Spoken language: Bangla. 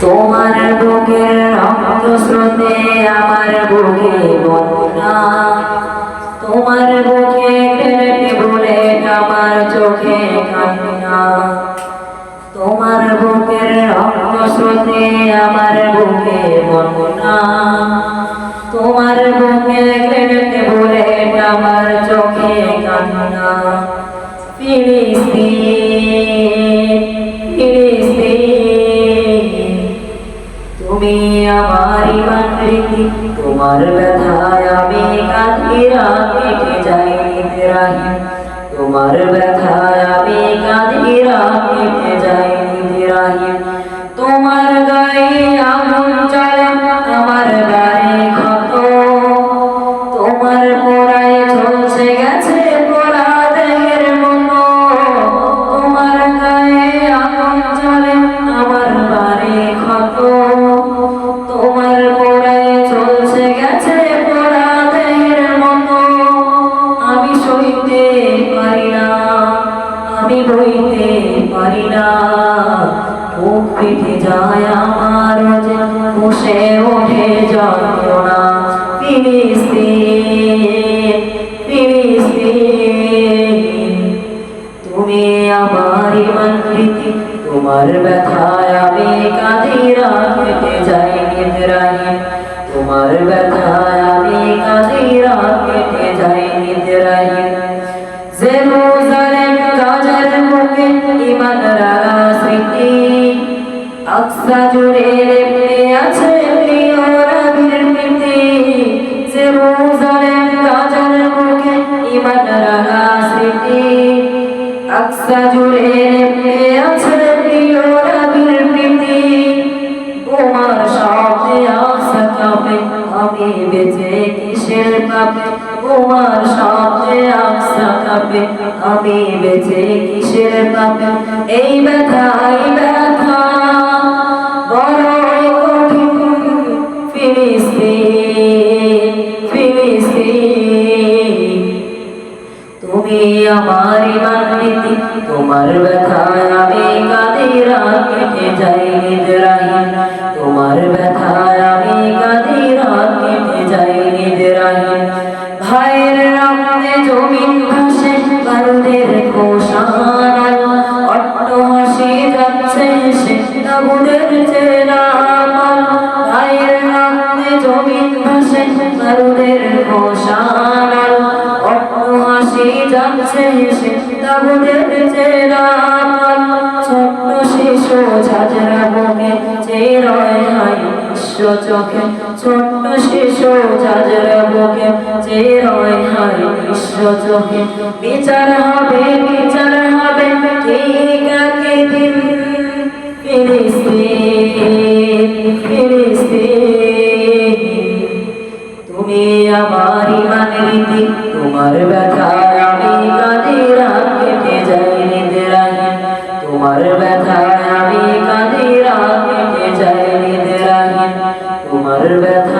তোমার বুকের রক্ত স্রোতে আমার বুকে বন্যা। তোমার বুকে কেটে বলে আমার চোখে কান্না। তোমার বুকের রক্ত স্রোতে আমার বুকে বন্যা। তোমার বুকে কেটে বলে আমার চোখে কান্না। ফিলিস্তিন আমার ইমান রীতি তোমার ব্যথায় আমি কাঁদিরা কেটে যাই তোমার ব্যথায় আমি সইতে পারি না, আমি বইতে পারি না। বুক ফেটে যায় আমার যে বসে ওঠে যন্ত্রণা। ফিলিস্তিন ফিলিস্তিন, তুমি আমার তোমার ব্যথায় আমি কাঁদিরা কেটে যাই নিদ্রাহীন তোমার ব্যথায় আমি কাঁদিরা কেটে যাই স্মৃতি আকসা জুড়ে লেপে আছে প্রিয় রবির প্রীতি জেরুজালেম গাজার বুকে ইমান রাগা স্মৃতি। আকসা জুড়ে লেপে আছে প্রিয় রবির প্রীতি তোমার শব্দে আকসা কাঁপে, আমি বেঁচে কিসের পাপে? তোমার শব্দে আকসা কাঁপে আমি বেঁচে কিসের পাপে? এই ব্যথা। ব্যথা তুমি আমার ইমান তোমার ব্যথায় আমি কাদিরা কেটে যাই নিদ্রাহীন। তোমার ব্যথায় ভাইয়ের রক্তে জমিন ভাসে, বারুদের ঘোষাল অট্ট হাসি যাচ্ছে সে তাবুদের চেনা ভাইয়ের রক্তে জমিন ভাসে, বারুদের ঘোষাল অট্ট হাসি যাচ্ছে সে তাবুদের চেনা ছোট্ট শিশু ঝাঁঝরা বুকে চেরয় হাই চোখে ছোট্ট শিশু ঝাঁঝরা বুকে চেরয় হাই বিশ্ব চোখে। বিচার হবে বিচার হবে, ঠিক একদিন ফিলিস্তিন ফিলিস্তিন, তুমি আমার ইমান রীতি, তোমার ব্যথায় আমি কাদিরা কেটে যাই নিদ্রাহীন তোমার আমি কাদিরা